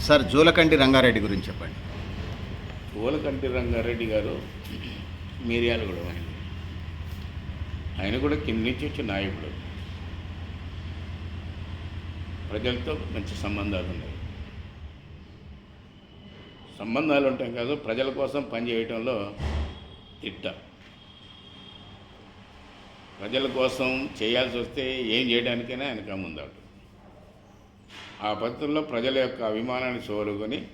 Sir Julakanti Rangareddy గురించి చెప్పండి. జూలకంటి రంగారెడ్డి గారు మీరియాలు కూడా ఆయన. ఆయన కూడా కింది నుంచి వచ్చి నాయకుడు. ప్రజలతో మంచి సంబంధాలు ఉన్నాయి. సంబంధాలు ఉంటాయి కాదు ప్రజల కోసం పనిచేయటంలో తిట్ట. ప్రజల కోసం చేయాల్సి వస్తే ఏం చేయడానికైనా ఆయన ముందాడు ఆ పద్ధతుల్లో ప్రజల యొక్క అభిమానాన్ని సోలుకొని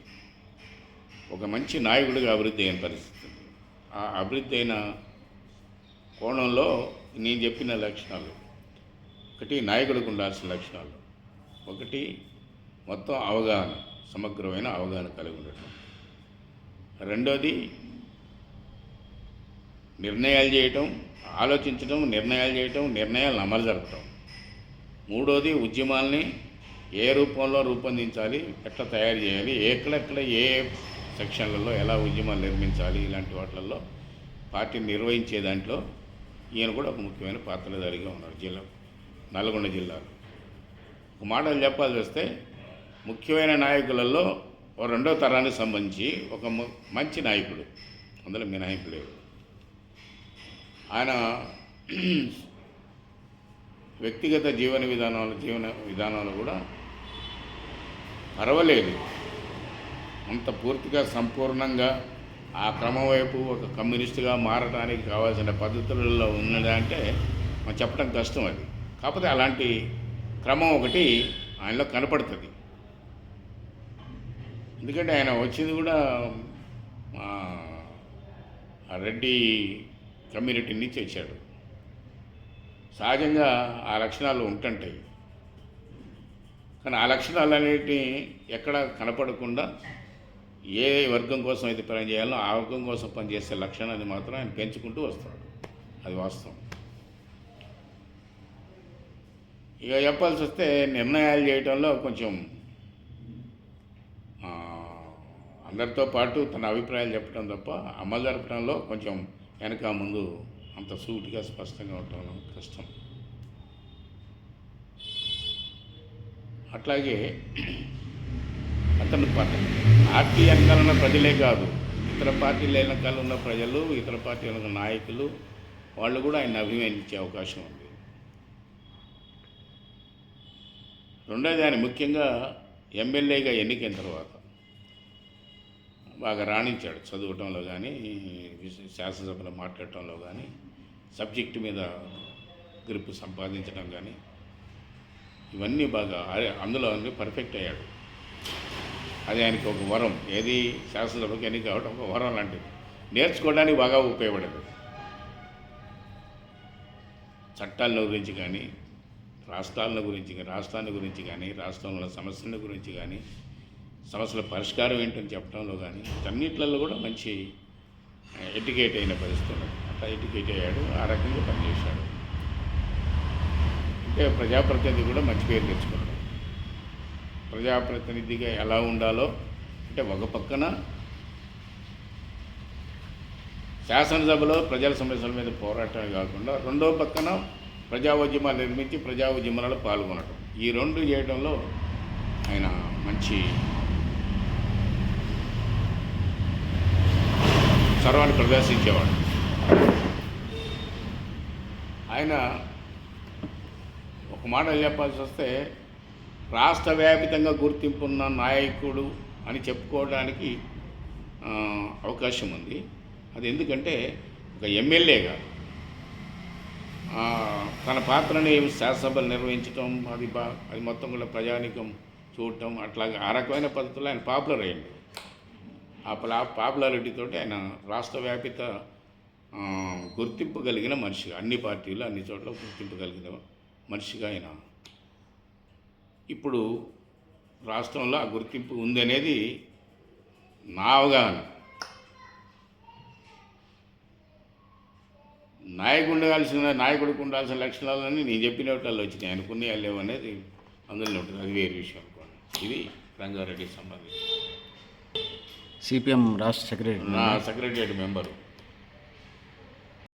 ఒక మంచి నాయకుడిగా అభివృద్ధి అయిన పరిస్థితి. ఆ అభివృద్ధి అయిన కోణంలో నేను చెప్పిన లక్షణాలు ఒకటి నాయకుడికి ఉండాల్సిన లక్షణాలు ఒకటి మొత్తం అవగాహన సమగ్రమైన అవగాహన కలిగి ఉండటం. రెండోది నిర్ణయాలు చేయటం ఆలోచించడం నిర్ణయాలు చేయటం నిర్ణయాలను అమలు జరపటం. మూడోది ఉద్యమాల్ని ఏ రూపంలో రూపొందించాలి ఎట్లా తయారు చేయాలి ఎక్కడెక్కడ ఏ సెక్షన్లలో ఎలా ఉద్యమాలు నిర్మించాలి ఇలాంటి వాటిల్లో పార్టీని నిర్వహించే దాంట్లో ఈయన కూడా ఒక ముఖ్యమైన పాత్రధారిగా ఉన్నారు జిల్లా నల్గొండ జిల్లాలో. ఒక మాటలు చెప్పాల్సి వస్తే ముఖ్యమైన నాయకులలో ఓ రెండో తరానికి సంబంధించి ఒక మంచి నాయకుడు అందులో మినహాయింపు లేదు. ఆయన వ్యక్తిగత జీవన విధానాలు జీవన విధానాలు కూడా పర్వాలేదు. అంత పూర్తిగా సంపూర్ణంగా ఆ క్రమం వైపు ఒక కమ్యూనిస్టుగా మారడానికి కావాల్సిన పద్ధతులలో ఉన్నదంటే మనం చెప్పడం కష్టం అది. కాకపోతే అలాంటి క్రమం ఒకటి ఆయనలో కనపడుతుంది. ఎందుకంటే ఆయన వచ్చింది కూడా రెడ్డి కమ్యూనిటీ నుంచి వచ్చాడు. సహజంగా ఆ లక్షణాలు ఉంటుంటాయి. కానీ ఆ లక్షణాలు అనేటివి ఎక్కడ కనపడకుండా ఏ వర్గం కోసం అయితే పని చేయాలో ఆ వర్గం కోసం పనిచేసే లక్షణాన్ని మాత్రం ఆయన పెంచుకుంటూ వస్తాడు. అది వాస్తవం. ఇక చెప్పాల్సి వస్తే నిర్ణయాలు చేయటంలో కొంచెం అందరితో పాటు తన అభిప్రాయాలు చెప్పడం తప్ప అమలు జరపడంలో కొంచెం వెనక ముందు అంత సూటిగా స్పష్టంగా ఉండటం కష్టం. అట్లాగే అతను పార్టీ. వెనకాల ఉన్న ప్రజలే కాదు. ఇతర పార్టీల వెనకాల ఉన్న ప్రజలు ఇతర పార్టీల నాయకులు వాళ్ళు కూడా ఆయన అభిమానించే అవకాశం ఉంది. రెండోది ఆయన ముఖ్యంగా ఎమ్మెల్యేగా ఎన్నికైన తర్వాత బాగా రాణించాడు చదవటంలో కానీ శాసనసభలో మాట్లాడటంలో కానీ సబ్జెక్టు మీద గ్రిప్ సంపాదించడం కానీ ఇవన్నీ బాగా అందులో అన్ని పర్ఫెక్ట్ అయ్యాడు. అది ఆయనకి ఒక వరం. ఏది శాసనసభకి అని కావడం ఒక వరం లాంటిది. నేర్చుకోవడానికి బాగా ఉపయోగపడేది. చట్టాల గురించి కానీ రాష్ట్రాల గురించి కానీ రాష్ట్రాన్ని గురించి కానీ రాష్ట్రంలో సమస్యల గురించి కానీ సమస్యల పరిష్కారం ఏంటని చెప్పడంలో కానీ అన్నిట్లలో కూడా మంచి ఎడ్యుకేట్ అయిన పరిస్థితి అట్లా ఎడ్యుకేట్ అయ్యాడు ఆ రకంగా పనిచేశాడు. అంటే ప్రజాప్రతినిధి కూడా మంచి పేరు తెచ్చుకున్నాడు. ప్రజాప్రతినిధిగా ఎలా ఉండాలో అంటే ఒక పక్కన శాసనసభలో ప్రజల సమస్యల మీద పోరాటమే కాకుండా రెండో పక్కన ప్రజా ఉద్యమాలు నిర్మించి ప్రజా ఉద్యమాలలో పాల్గొనడం ఈ రెండు చేయడంలో ఆయన మంచి చొరవని ప్రదర్శించేవాడు ఆయన ఒక మాట చెప్పాల్సి వస్తే రాష్ట్ర వ్యాపితంగా గుర్తింపున్న నాయకుడు అని చెప్పుకోవడానికి అవకాశం ఉంది. అది ఎందుకంటే ఒక ఎమ్మెల్యేగా తన పాత్రని శాసనసభలు నిర్వహించటం అది బా అది మొత్తం కూడా ప్రజానికం చూడటం అట్లాగే ఆ రకమైన పద్ధతిలో ఆయన పాపులర్ అయ్యింది ఆ పలా పాపులారిటీ ఆయన రాష్ట్ర వ్యాపిత గుర్తింపు కలిగిన మనిషిగా అన్ని పార్టీలు అన్ని చోట్ల గుర్తింపు కలిగిన మనిషిగా ఆయన. ఇప్పుడు రాష్ట్రంలో ఆ గుర్తింపు ఉందనేది నా అవగాహన. నాయకుడు ఉండాల్సిన నాయకుడికి ఉండాల్సిన లక్షణాలన్నీ నేను చెప్పిన వాళ్ళు వచ్చినాయి. అనుకునే లేవు అనేది అందులో ఉంటుంది. అది వేరే విషయం అనుకోండి. ఇది రంగారెడ్డికి సంబంధించి. సిపిఎం రాష్ట్ర సెక్రటరీ. నా సెక్రటరియట్ మెంబరు.